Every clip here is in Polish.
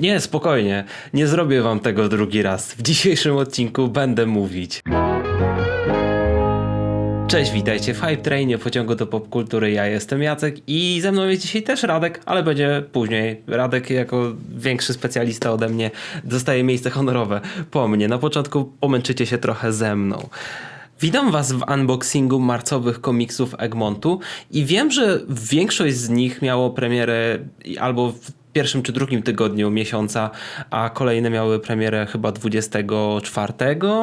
Nie, spokojnie. Nie zrobię wam tego drugi raz. W dzisiejszym odcinku będę mówić. Cześć, witajcie w Hype Trainie, pociągu do popkultury. Ja jestem Jacek i ze mną jest dzisiaj też Radek, ale będzie później. Radek jako większy specjalista ode mnie dostaje miejsce honorowe po mnie. Na początku pomęczycie się trochę ze mną. Witam Was w unboxingu marcowych komiksów Egmontu i wiem, że większość z nich miało premierę albo w pierwszym czy drugim tygodniu miesiąca, a kolejne miały premierę chyba 24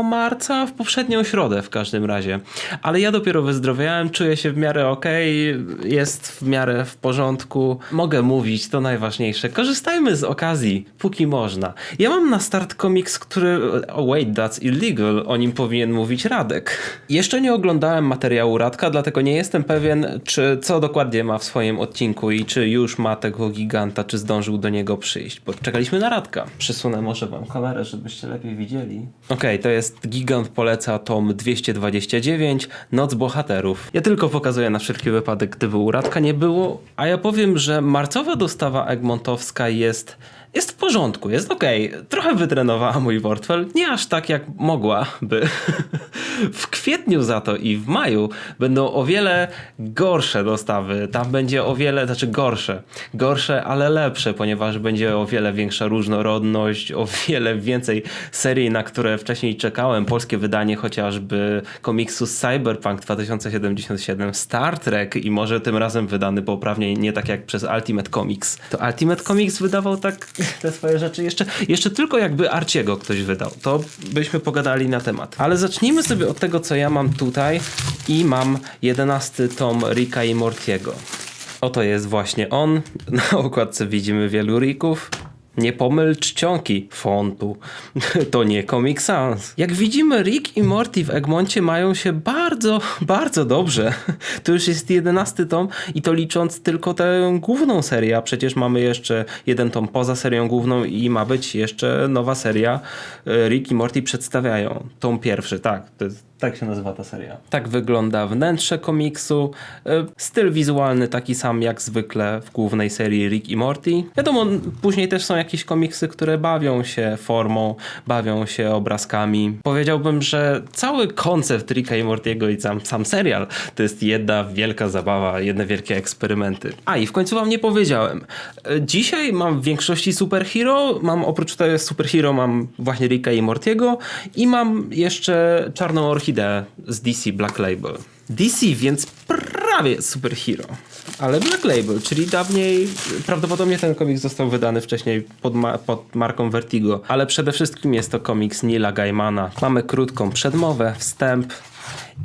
marca, w poprzednią środę w każdym razie. Ale ja dopiero wyzdrowiałem, czuję się w miarę okej, jest w miarę w porządku. Mogę mówić, to najważniejsze. Korzystajmy z okazji, póki można. Ja mam na start komiks, który... Oh wait, that's illegal. O nim powinien mówić Radek. Jeszcze nie oglądałem materiału Radka, dlatego nie jestem pewien, czy co dokładnie ma w swoim odcinku i czy już ma tego giganta, czy zdążył do niego przyjść, bo czekaliśmy na Radka. Przysunę może wam kamerę, żebyście lepiej widzieli. Okej, to jest Gigant poleca tom 229, Noc Bohaterów. Ja tylko pokazuję na wszelki wypadek, gdyby u Radka nie było, a ja powiem, że marcowa dostawa Egmontowska jest jest w porządku, jest okej. Trochę wytrenowała mój portfel, nie aż tak jak mogłaby. w kwietniu za to i w maju będą o wiele gorsze dostawy. Tam będzie o wiele, znaczy gorsze. Gorsze, ale lepsze, ponieważ będzie o wiele większa różnorodność, o wiele więcej serii, na które wcześniej czekałem. Polskie wydanie chociażby komiksu Cyberpunk 2077, Star Trek i może tym razem wydany poprawnie, nie tak jak przez Ultimate Comics. To Ultimate Comics wydawał tak te swoje rzeczy jeszcze, jeszcze tylko jakby Arciego ktoś wydał. To byśmy pogadali na temat. Ale zacznijmy sobie od tego, co ja mam tutaj i mam jedenasty tom Ricka i Mortiego. Oto jest właśnie on. Na okładce widzimy wielu Ricków. Nie pomyl czcionki fontu. To nie Comic Sans. Jak widzimy, Rick i Morty w Egmoncie mają się bardzo, bardzo dobrze. To już jest jedenasty tom i to licząc tylko tę główną serię, a przecież mamy jeszcze jeden tom poza serią główną i ma być jeszcze nowa seria. e, Rick i Morty przedstawiają. Tom pierwszy, tak. To jest tak się nazywa ta seria. Tak wygląda wnętrze komiksu. E, Styl wizualny taki sam jak zwykle w głównej serii Rick i Morty. Wiadomo, później też są jakieś komiksy, które bawią się formą, bawią się obrazkami. Powiedziałbym, że cały koncept Ricka i Mortiego i sam, sam serial to jest jedna wielka zabawa, jedne wielkie eksperymenty. A i w końcu wam nie powiedziałem. E, Dzisiaj mam w większości superhero, mam oprócz tego superhero mam właśnie Ricka i Mortiego i mam jeszcze czarną orchideę z DC Black Label. DC więc prawie superhero, ale Black Label, czyli dawniej prawdopodobnie ten komiks został wydany wcześniej pod, ma- pod marką Vertigo, ale przede wszystkim jest to komiks Nila Gaimana. Mamy krótką przedmowę, wstęp,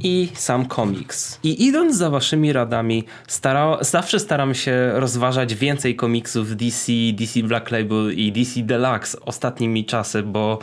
i sam komiks. I idąc za waszymi radami, stara, zawsze staram się rozważać więcej komiksów DC, DC Black Label i DC Deluxe ostatnimi czasy, bo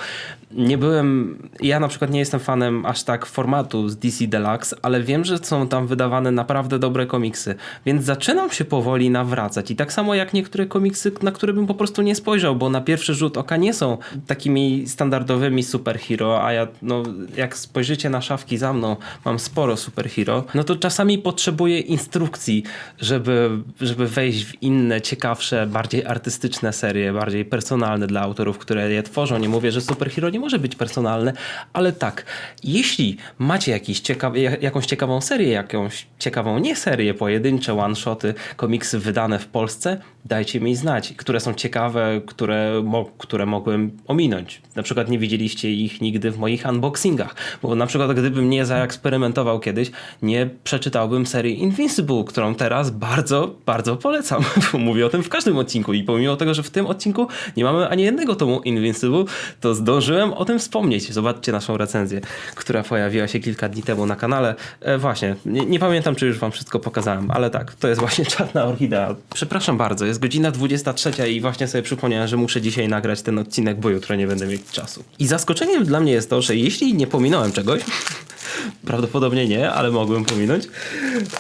nie byłem, ja na przykład nie jestem fanem aż tak formatu z DC Deluxe, ale wiem, że są tam wydawane naprawdę dobre komiksy, więc zaczynam się powoli nawracać i tak samo jak niektóre komiksy, na które bym po prostu nie spojrzał, bo na pierwszy rzut oka nie są takimi standardowymi superhero, a ja, no, jak spojrzycie na szafki za mną, mam sporo superhero, no to czasami potrzebuję instrukcji, żeby, żeby wejść w inne, ciekawsze, bardziej artystyczne serie, bardziej personalne dla autorów, które je tworzą. Nie mówię, że superhero nie może być personalne, ale tak, jeśli macie jakiś ciekaw, jakąś ciekawą serię, jakąś ciekawą nie serię, pojedyncze one-shoty, komiksy wydane w Polsce, dajcie mi znać, które są ciekawe, które, mo, które mogłem ominąć. Na przykład nie widzieliście ich nigdy w moich unboxingach, bo na przykład gdybym nie zaeksperymentował kiedyś, nie przeczytałbym serii Invincible, którą teraz bardzo, bardzo polecam. Mówię o tym w każdym odcinku i pomimo tego, że w tym odcinku nie mamy ani jednego tomu Invincible, to zdążyłem o tym wspomnieć. Zobaczcie naszą recenzję, która pojawiła się kilka dni temu na kanale. E, właśnie, nie, nie pamiętam, czy już wam wszystko pokazałem, ale tak, to jest właśnie Czarna Orchidea. Przepraszam bardzo, jest godzina 23 i właśnie sobie przypomniałem, że muszę dzisiaj nagrać ten odcinek, bo jutro nie będę mieć czasu. I zaskoczeniem dla mnie jest to, że jeśli nie pominąłem czegoś, prawdopodobnie nie, ale mogłem pominąć,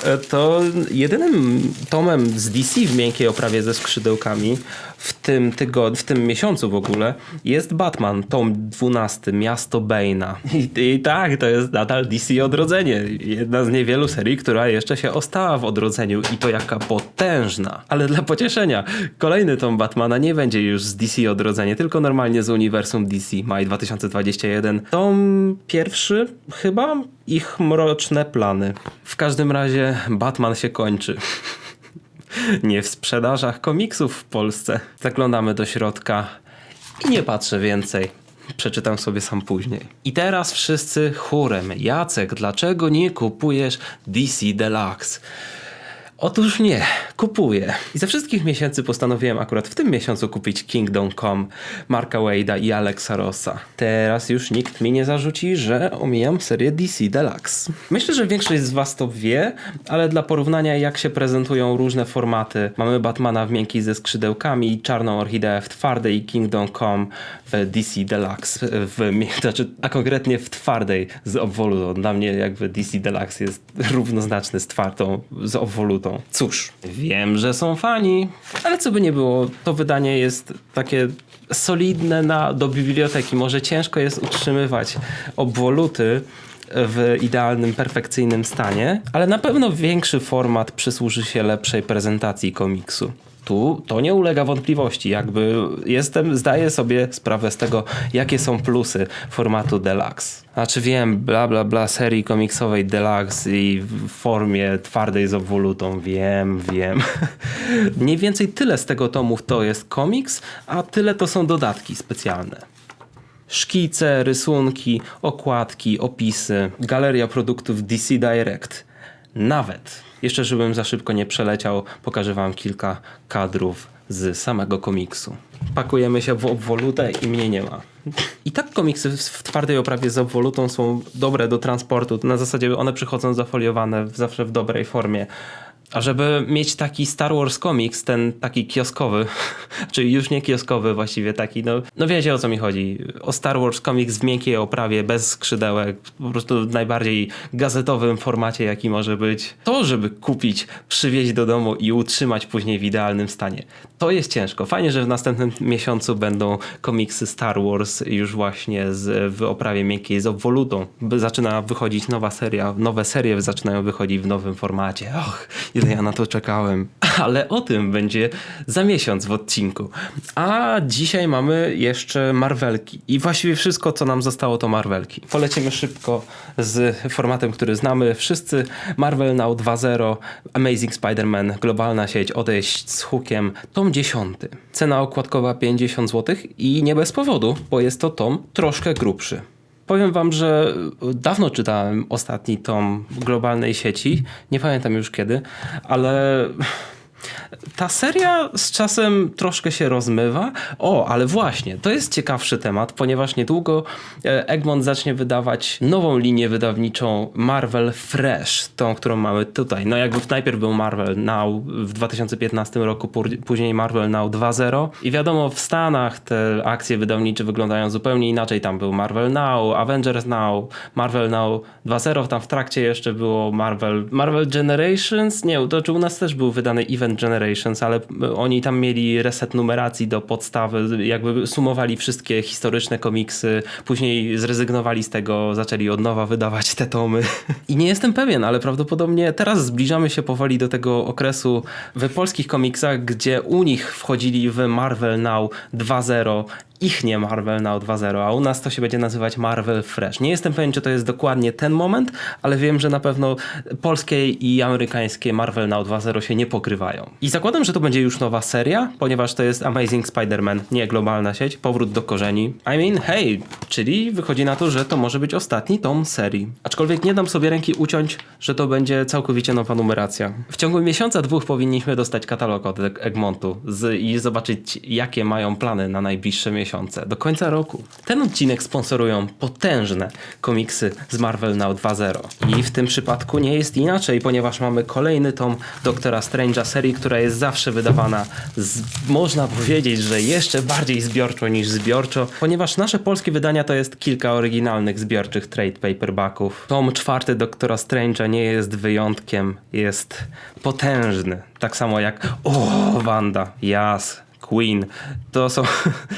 e, to jedynym tomem z DC w miękkiej oprawie ze skrzydełkami w tym, tygod- w tym miesiącu w ogóle jest Batman, tom 12, Miasto Bane'a. I, I tak, to jest nadal DC Odrodzenie. Jedna z niewielu serii, która jeszcze się ostała w odrodzeniu i to jaka potężna. Ale dla pocieszenia, kolejny tom Batmana nie będzie już z DC Odrodzenie, tylko normalnie z uniwersum DC, maj 2021. Tom pierwszy chyba ich mroczne plany. W każdym razie Batman się kończy. Nie w sprzedażach komiksów w Polsce. Zaglądamy do środka i nie patrzę więcej. Przeczytam sobie sam później. I teraz wszyscy chórem. Jacek, dlaczego nie kupujesz DC Deluxe? Otóż nie, kupuję. I ze wszystkich miesięcy postanowiłem akurat w tym miesiącu kupić Kingdom Come, Marka Wade'a i Alexa Rossa. Teraz już nikt mi nie zarzuci, że omijam serię DC Deluxe. Myślę, że większość z was to wie, ale dla porównania jak się prezentują różne formaty. Mamy Batmana w miękkiej ze skrzydełkami, Czarną Orchideę w twardej i Kingdom Come w DC Deluxe, w, znaczy, a konkretnie w twardej z obwolutą. Dla mnie jakby DC Deluxe jest równoznaczny z twardą, z obwolutą. Cóż, wiem, że są fani, ale co by nie było, to wydanie jest takie solidne na, do biblioteki. Może ciężko jest utrzymywać obwoluty w idealnym, perfekcyjnym stanie, ale na pewno większy format przysłuży się lepszej prezentacji komiksu. Tu to nie ulega wątpliwości. Jakby jestem, zdaję sobie sprawę z tego, jakie są plusy formatu deluxe. Znaczy wiem, bla bla bla serii komiksowej deluxe i w formie twardej z obwolutą. Wiem, wiem. Mniej więcej tyle z tego tomów to jest komiks, a tyle to są dodatki specjalne. Szkice, rysunki, okładki, opisy, galeria produktów DC Direct. Nawet, jeszcze żebym za szybko nie przeleciał, pokażę wam kilka kadrów z samego komiksu. Pakujemy się w obwolutę i mnie nie ma. I tak komiksy w- twardej oprawie z obwolutą są dobre do transportu. Na zasadzie one przychodzą zafoliowane zawsze w dobrej formie. A żeby mieć taki Star Wars komiks, ten taki kioskowy, czyli już nie kioskowy właściwie taki, no, no wiecie o co mi chodzi. O Star Wars komiks w miękkiej oprawie, bez skrzydełek, po prostu w najbardziej gazetowym formacie jaki może być. To, żeby kupić, przywieźć do domu i utrzymać później w idealnym stanie. To jest ciężko. Fajnie, że w następnym miesiącu będą komiksy Star Wars już właśnie z, w oprawie miękkiej z obwolutą. Zaczyna wychodzić nowa seria, nowe serie zaczynają wychodzić w nowym formacie. Och, ile ja na to czekałem. Ale o tym będzie za miesiąc w odcinku. A dzisiaj mamy jeszcze Marvelki. I właściwie wszystko, co nam zostało, to Marvelki. Polecimy szybko z formatem, który znamy wszyscy. Marvel Now 2.0, Amazing Spider-Man, globalna sieć, odejść z hukiem, tom 10. Cena okładkowa 50 zł i nie bez powodu, bo jest to tom troszkę grubszy. Powiem wam, że dawno czytałem ostatni tom globalnej sieci. Nie pamiętam już kiedy, ale ta seria z czasem troszkę się rozmywa. O, ale właśnie, to jest ciekawszy temat, ponieważ niedługo e, Egmont zacznie wydawać nową linię wydawniczą Marvel Fresh, tą, którą mamy tutaj. No jakby najpierw był Marvel Now w 2015 roku, później Marvel Now 2.0 i wiadomo w Stanach te akcje wydawnicze wyglądają zupełnie inaczej. Tam był Marvel Now, Avengers Now, Marvel Now 2.0, tam w trakcie jeszcze było Marvel, Marvel Generations, nie, to czy u nas też był wydany Event Generations, ale oni tam mieli reset numeracji do podstawy, jakby sumowali wszystkie historyczne komiksy, później zrezygnowali z tego, zaczęli od nowa wydawać te tomy. I nie jestem pewien, ale prawdopodobnie teraz zbliżamy się powoli do tego okresu w polskich komiksach, gdzie u nich wchodzili w Marvel Now 2.0 ich nie Marvel Now 2.0, a u nas to się będzie nazywać Marvel Fresh. Nie jestem pewien, czy to jest dokładnie ten moment, ale wiem, że na pewno polskie i amerykańskie Marvel Now 2.0 się nie pokrywają. I zakładam, że to będzie już nowa seria, ponieważ to jest Amazing Spider-Man, nie globalna sieć, powrót do korzeni. I mean, hej, czyli wychodzi na to, że to może być ostatni tom serii. Aczkolwiek nie dam sobie ręki uciąć, że to będzie całkowicie nowa numeracja. W ciągu miesiąca, dwóch powinniśmy dostać katalog od Egmontu z, i zobaczyć, jakie mają plany na najbliższe miesiące, do końca roku. Ten odcinek sponsorują potężne komiksy z Marvel Now 2.0. I w tym przypadku nie jest inaczej, ponieważ mamy kolejny tom Doktora Strange'a, serii, która jest zawsze wydawana, z, można powiedzieć, że jeszcze bardziej zbiorczo niż zbiorczo, ponieważ nasze polskie wydania to jest kilka oryginalnych zbiorczych trade paperbacków. Tom czwarty Doktora Strange'a nie jest wyjątkiem, jest potężny. Tak samo jak o, Wanda, Jas, Queen. To są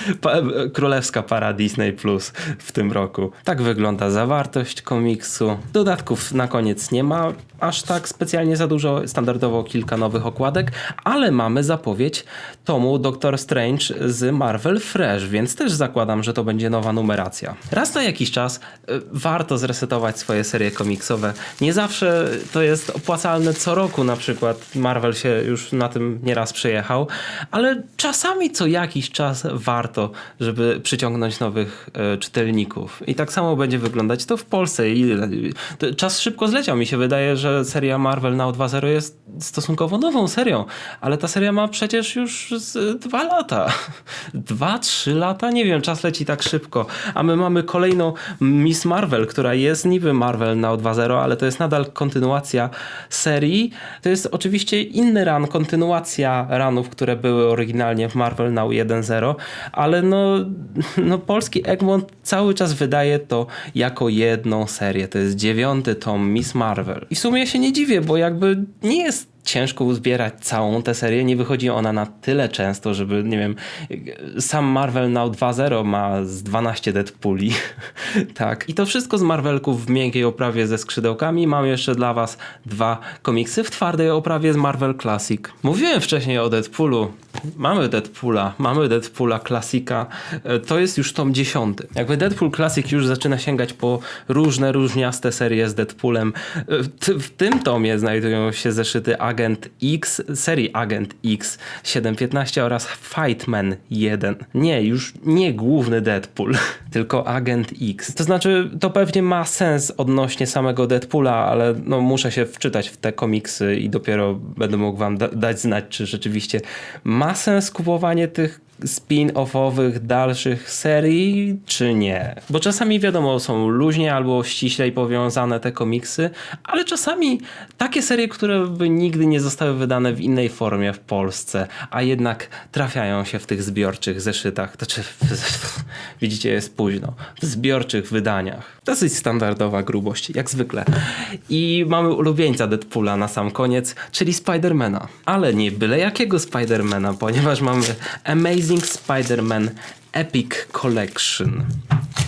królewska para Disney Plus w tym roku. Tak wygląda zawartość komiksu. Dodatków na koniec nie ma aż tak specjalnie za dużo, standardowo kilka nowych okładek, ale mamy zapowiedź tomu Doctor Strange z Marvel Fresh, więc też zakładam, że to będzie nowa numeracja. Raz na jakiś czas y, warto zresetować swoje serie komiksowe. Nie zawsze to jest opłacalne co roku, na przykład Marvel się już na tym nieraz przejechał, ale czasami co jakiś czas warto, żeby przyciągnąć nowych e, czytelników. I tak samo będzie wyglądać to w Polsce. I, to czas szybko zleciał. Mi się wydaje, że seria Marvel Now 2.0 jest stosunkowo nową serią, ale ta seria ma przecież już dwa lata. Dwa, trzy lata? Nie wiem, czas leci tak szybko. A my mamy kolejną Miss Marvel, która jest niby Marvel Now 2.0, ale to jest nadal kontynuacja serii. To jest oczywiście inny run, kontynuacja ranów, które były oryginalnie w Marvel Now 1.0, ale no, no polski Egmont cały czas wydaje to jako jedną serię. To jest dziewiąty tom Miss Marvel. I w sumie ja się nie dziwię, bo jakby nie jest ciężko uzbierać całą tę serię. Nie wychodzi ona na tyle często, żeby, nie wiem, sam Marvel Now 2.0 ma z 12 Deadpooli. tak. I to wszystko z Marvelków w miękkiej oprawie ze skrzydełkami. Mam jeszcze dla was dwa komiksy w twardej oprawie z Marvel Classic. Mówiłem wcześniej o Deadpoolu. Mamy Deadpoola, mamy Deadpoola klasika. E, To jest już tom dziesiąty. Jakby Deadpool Classic już zaczyna sięgać po różne, różniaste serie z Deadpoolem. E, W tym tomie znajdują się zeszyty Agent X, serii Agent X 715 oraz Fightman 1. Nie, już nie główny Deadpool, tylko Agent X. To znaczy, to pewnie ma sens odnośnie samego Deadpoola, ale no, muszę się wczytać w te komiksy i dopiero będę mógł wam da- dać znać, czy rzeczywiście ma sens kupowanie tych spin-offowych dalszych serii, czy nie? Bo czasami wiadomo, są luźnie albo ściślej powiązane te komiksy, ale czasami takie serie, które by nigdy nie zostały wydane w innej formie w Polsce, a jednak trafiają się w tych zbiorczych zeszytach. Znaczy, widzicie, jest późno. W zbiorczych wydaniach. Dosyć standardowa grubość, jak zwykle. I mamy ulubieńca Deadpoola na sam koniec, czyli Spidermana. Ale nie byle jakiego Spidermana, ponieważ mamy Amazing Spider-Man Epic Collection.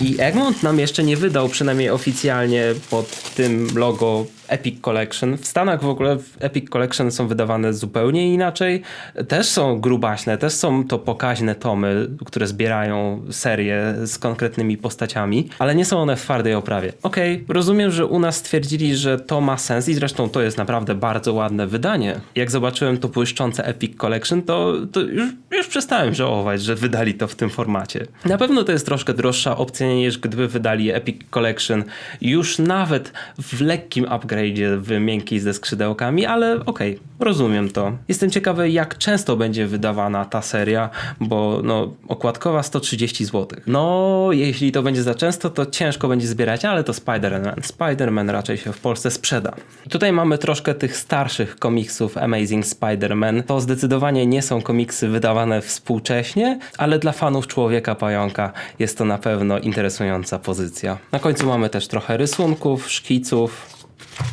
I Egmont nam jeszcze nie wydał, przynajmniej oficjalnie pod tym logo Epic Collection. W Stanach w ogóle Epic Collection są wydawane zupełnie inaczej. Też są grubaśne, też są to pokaźne tomy, które zbierają serię z konkretnymi postaciami, ale nie są one w twardej oprawie. Okej, rozumiem, że u nas stwierdzili, że to ma sens i zresztą to jest naprawdę bardzo ładne wydanie. Jak zobaczyłem to błyszczące Epic Collection, to, to już, już przestałem żałować, że wydali to w tym formacie. Na pewno to jest troszkę droższa opcja niż gdyby wydali Epic Collection już nawet w lekkim upgrade'zie w miękkiej ze skrzydełkami, ale okej, rozumiem to. Jestem ciekawy jak często będzie wydawana ta seria, bo no okładkowa 130 zł. No, jeśli to będzie za często, to ciężko będzie zbierać, ale to Spider-Man. Spider-Man raczej się w Polsce sprzeda. Tutaj mamy troszkę tych starszych komiksów Amazing Spider-Man. To zdecydowanie nie są komiksy wydawane współcześnie, ale dla fanów Człowieka Pająka jest to na pewno interesująca pozycja. Na końcu mamy też trochę rysunków, szkiców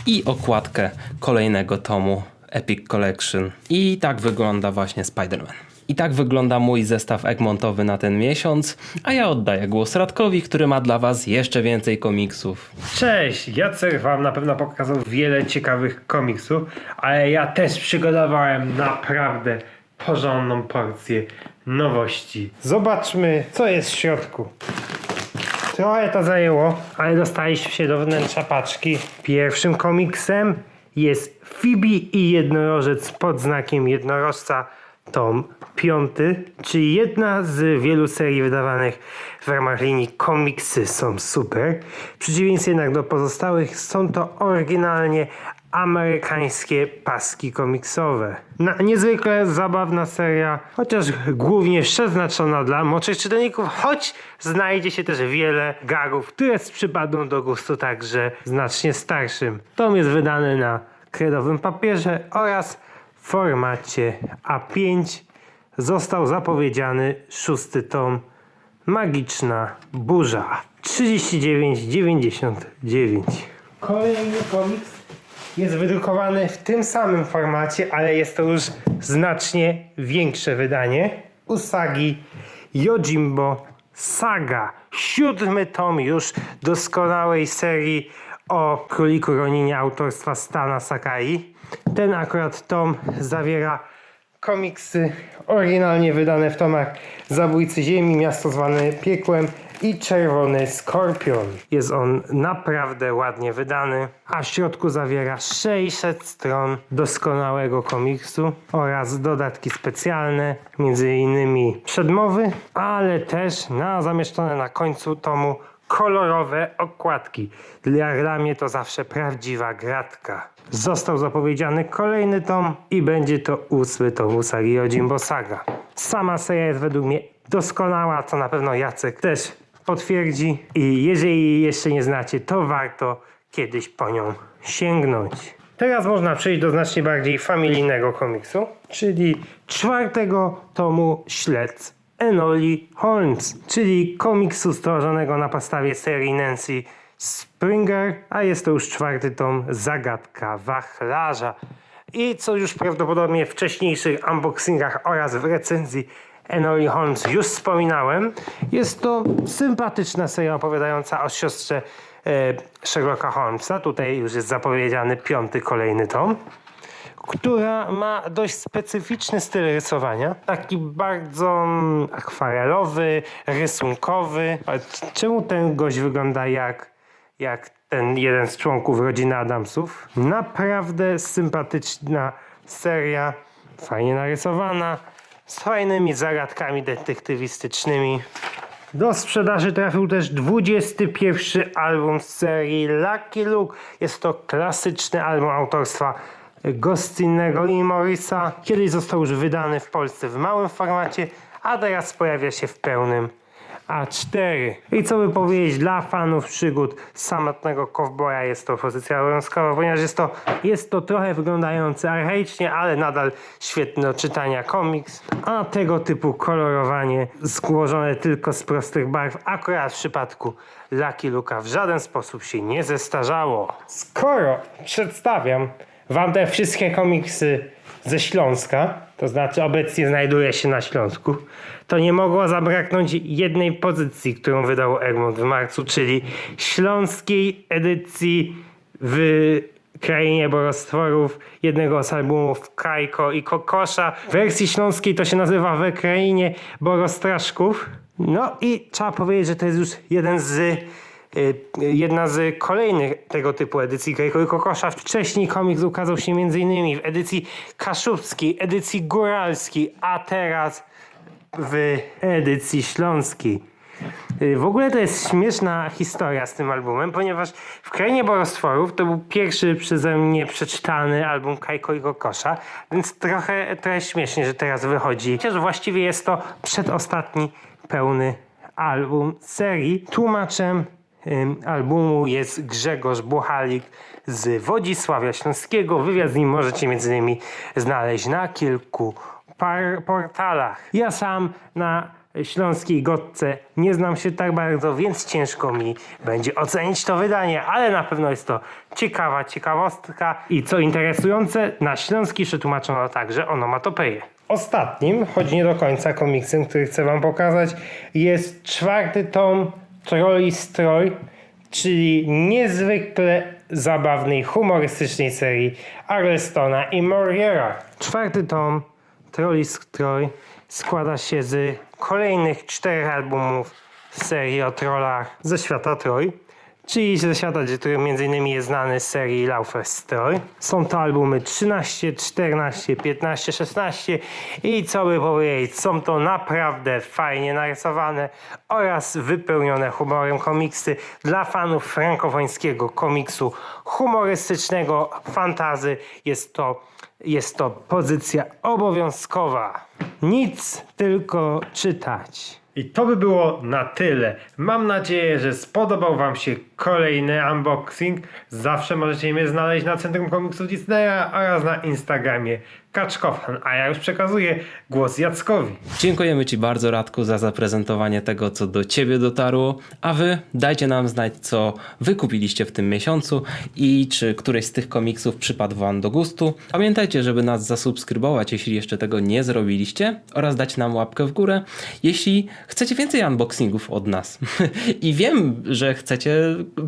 i okładkę kolejnego tomu Epic Collection. I tak wygląda właśnie Spider-Man. I tak wygląda mój zestaw Egmontowy na ten miesiąc, a ja oddaję głos Radkowi, który ma dla Was jeszcze więcej komiksów. Cześć, Jacek wam na pewno pokazał wiele ciekawych komiksów, ale ja też przygotowałem naprawdę porządną porcję nowości. Zobaczmy, co jest w środku. Trochę to zajęło, ale dostaliśmy się do wnętrza paczki. Pierwszym komiksem jest Phoebe i jednorożec pod znakiem jednorożca tom piąty, czyli jedna z wielu serii wydawanych w ramach linii komiksy są super. W przeciwieństwie jednak do pozostałych są to oryginalnie amerykańskie paski komiksowe. Na, niezwykle zabawna seria, chociaż głównie przeznaczona dla młodszych czytelników, choć znajdzie się też wiele gagów, które przypadną do gustu także znacznie starszym. Tom jest wydany na kredowym papierze oraz w formacie A5. Został zapowiedziany szósty tom Magiczna Burza 39,99. Kolejny komiks jest wydrukowany w tym samym formacie, ale jest to już znacznie większe wydanie. Usagi Yojimbo Saga. Siódmy tom już doskonałej serii o Króliku Roninie autorstwa Stana Sakai. Ten akurat tom zawiera komiksy oryginalnie wydane w tomach Zabójcy Ziemi, Miasto zwane Piekłem i Czerwony Skorpion. Jest on naprawdę ładnie wydany, a w środku zawiera 600 stron doskonałego komiksu oraz dodatki specjalne, między innymi przedmowy, ale też na zamieszczone na końcu tomu kolorowe okładki. Dla, mnie to zawsze prawdziwa gratka. Został zapowiedziany kolejny tom i będzie to ósmy tom Usagi Yojimbo Saga. Sama seria jest według mnie doskonała, co na pewno Jacek też potwierdzi i jeżeli jej jeszcze nie znacie, to warto kiedyś po nią sięgnąć. Teraz można przejść do znacznie bardziej familijnego komiksu, czyli czwartego tomu Śledz Enoli Holmes, czyli komiksu stworzonego na podstawie serii Nancy Springer, a jest to już czwarty tom Zagadka Wachlarza. I co już prawdopodobnie w wcześniejszych unboxingach oraz w recenzji Enoli Holmes już wspominałem, jest to sympatyczna seria opowiadająca o siostrze e, Sherlocka Holmesa. Tutaj już jest zapowiedziany piąty kolejny tom która ma dość specyficzny styl rysowania. Taki bardzo mm, akwarelowy, rysunkowy. Czemu ten gość wygląda jak, jak ten jeden z członków rodziny Adamsów? Naprawdę sympatyczna seria, fajnie narysowana, z fajnymi zagadkami detektywistycznymi. Do sprzedaży trafił też 21 album z serii Lucky Luke. Jest to klasyczny album autorstwa Gostinnego i Morrisa. Kiedyś został już wydany w Polsce w małym formacie, a teraz pojawia się w pełnym A4. I co by powiedzieć, dla fanów przygód samotnego kowboja jest to pozycja obowiązkowa, ponieważ jest to, jest to trochę wyglądający archaicznie, ale nadal świetny do czytania komiks. A tego typu kolorowanie złożone tylko z prostych barw, akurat w przypadku Lucky Luka w żaden sposób się nie zestarzało. Skoro przedstawiam wam te wszystkie komiksy ze Śląska, to znaczy obecnie znajduje się na Śląsku, to nie mogło zabraknąć jednej pozycji, którą wydał Egmont w marcu, czyli śląskiej edycji w krainie borostworów, jednego z albumów Kajko i Kokosza. W wersji śląskiej to się nazywa We krainie borostraszków. No i trzeba powiedzieć, że to jest już jeden z jedna z kolejnych tego typu edycji i Kokosza. Wcześniej komiks ukazał się m.in. w edycji kaszubskiej, edycji góralskiej, a teraz w edycji śląskiej. Y, W ogóle to jest śmieszna historia z tym albumem, ponieważ w Krainie Borostworów to był pierwszy przeze mnie przeczytany album Kajko i Kokosza, więc trochę, trochę śmiesznie, że teraz wychodzi. Chociaż właściwie jest to przedostatni pełny album serii. Tłumaczem albumu jest Grzegorz Buchalik z Wodzisławia Śląskiego. Wywiad z nim możecie między innymi znaleźć na kilku portalach. Ja sam na śląskiej gotce nie znam się tak bardzo, więc ciężko mi będzie ocenić to wydanie, ale na pewno jest to ciekawa ciekawostka i co interesujące, na śląski przetłumaczono także onomatopeję. Ostatnim, choć nie do końca komiksem, który chcę wam pokazać, jest czwarty tom Trolli Stroj, czyli niezwykle zabawnej, humorystycznej serii Arlestona i Moriera. Czwarty tom Trolli Stroj składa się z kolejnych czterech albumów serii o trollach ze świata Troj. Czyli świata, który m.in. jest znany z serii Laufer Story. Są to albumy 13, 14, 15, 16 i co by powiedzieć, są to naprawdę fajnie narysowane oraz wypełnione humorem komiksy dla fanów frankowońskiego komiksu humorystycznego fantazy. Jest to, jest to pozycja obowiązkowa. Nic, tylko czytać. I to by było na tyle. Mam nadzieję, że spodobał Wam się kolejny unboxing. Zawsze możecie mnie znaleźć na Centrum Komiksów Disneya oraz na Instagramie Kaczkowhan. A ja już przekazuję głos Jackowi. Dziękujemy Ci bardzo, Radku, za zaprezentowanie tego, co do Ciebie dotarło. A Wy dajcie nam znać, co Wy kupiliście w tym miesiącu i czy któryś z tych komiksów przypadł Wam do gustu. Pamiętajcie, żeby nas zasubskrybować, jeśli jeszcze tego nie zrobiliście, oraz dać nam łapkę w górę, jeśli chcecie więcej unboxingów od nas. I wiem, że chcecie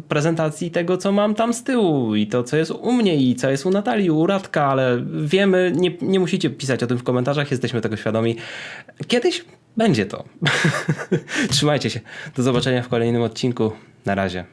prezentacji tego, co mam tam z tyłu i to, co jest u mnie i co jest u Natalii, u Radka, ale wiemy, nie, nie musicie pisać o tym w komentarzach, jesteśmy tego świadomi. Kiedyś będzie to. Trzymajcie się. Do zobaczenia w kolejnym odcinku. Na razie.